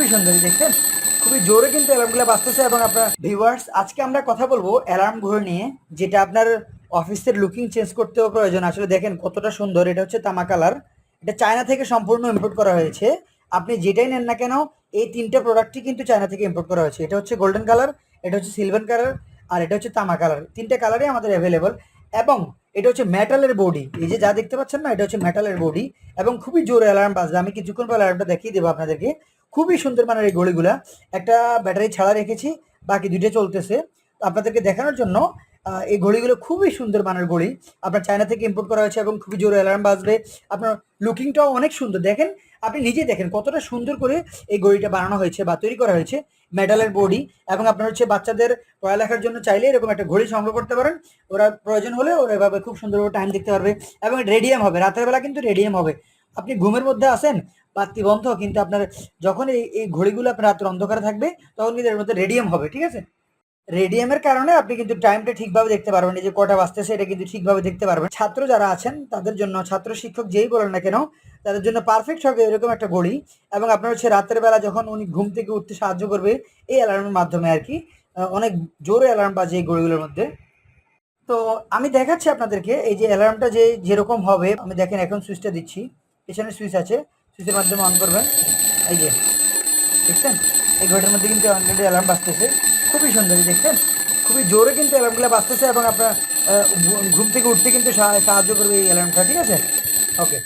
খুবই সুন্দর দেখছেন? খুবই জোরে কিন্তু অ্যালার্মগুলো বাজতেছে এবং আপনার ভিউয়ার্স আজকে আমরা কথা বলব অ্যালার্ম ঘড়ি নিয়ে, যেটা আপনার অফিসের লুকিং চেঞ্জ করতেও প্রয়োজন। আসলে দেখেন কতটা সুন্দর, এটা হচ্ছে তামা কালার। এটা চায়না থেকে সম্পূর্ণ ইম্পোর্ট করা হয়েছে। আপনি যেটাই নেন না কেন, এই তিনটে প্রোডাক্টই কিন্তু চায়না থেকে ইম্পোর্ট করা হয়েছে। এটা হচ্ছে গোল্ডেন কালার এটা হচ্ছে সিলভার কালার আর এটা হচ্ছে তামা কালার। তিনটে কালারই আমাদের অ্যাভেলেবল এবং এটা হচ্ছে মেটালের বডি এই যে যা দেখতে পাচ্ছেন না, এটা হচ্ছে মেটালের বডি এবং খুবই জোরে অ্যালার্ম বাজবে। আমি কিছুক্ষণ পর অ্যালার্মটা দেখিয়ে দেবো আপনাদেরকে। খুবই সুন্দর মানের এই গড়িগুলা একটা ব্যাটারি ছাড়া রেখেছি, বাকি দুইটা চলতেছে। আপনাদেরকে দেখানোর জন্য এই ঘড়িগুলো খুবই সুন্দর মানের ঘড়ি। আপনার চায়না থেকে ইম্পোর্ট করা হয়েছে এবং খুবই জোরে অ্যালার্ম বাজবে। আপনার লুকিংটাও অনেক সুন্দর। দেখেন, আপনি নিজেই দেখেন কতটা সুন্দর করে এই ঘড়িটা বানানো হয়েছে বা তৈরি করা হয়েছে মেটালের বডি এবং আপনার হচ্ছে বাচ্চাদের পড়ালেখার জন্য চাইলে এরকম একটা ঘড়ি সংগ্রহ করতে পারেন। ওরা প্রয়োজন হলে ওরা এভাবে খুব সুন্দরভাবে টাইম দেখতে পারবে এবং রেডিয়াম হবে। রাতের বেলা কিন্তু রেডিয়াম হবে। আপনি ঘুমের মধ্যে আসেন বাতি বন্ধ, কিন্তু আপনার যখন এই এই ঘড়িগুলো আপনার রাতের অন্ধকারে থাকবে, তখন কিন্তু এর মধ্যে রেডিয়াম হবে। ঠিক আছে? রেডিয়ামের কারণে আপনি কিন্তু টাইমটা ঠিকভাবে দেখতে পারবেন, এই যে কটা বাজতেছে এটা কিন্তু ঠিকভাবে দেখতে পারবেন। ছাত্র যারা আছেন, তাদের জন্য, ছাত্র শিক্ষক যেই বলেন না কেন, তাদের জন্য পারফেক্ট হবে এরকম একটা ঘড়ি এবং আপনার হচ্ছে রাতের বেলা যখন উনি ঘুম থেকে উঠতে সাহায্য করবে, এই অ্যালার্মের মাধ্যমে আর কি অনেক জোরে অ্যালার্ম বাজে এই ঘড়িগুলোর মধ্যে। তো আমি দেখাচ্ছি আপনাদেরকে, এই যে অ্যালার্মটা যে যেরকম হবে, আমি দেখেন এখন সুইচটা দিচ্ছি, পেছনে সুইচ আছে সুইচের মাধ্যমে অন করবেন। এই যে, দেখছেন? এই ঘড়িটার মধ্যে কিন্তু অলরেডি অ্যালার্ম বাজতেছে। খুবই সুন্দরী, দেখছেন? খুবই জোরে কিন্তু অ্যালার্মগুলো বাঁচতেছে এবং আপনার ঘুম থেকে উঠতে কিন্তু সাহা- সাহায্য করবে এই অ্যালার্মটা ঠিক আছে? ওকে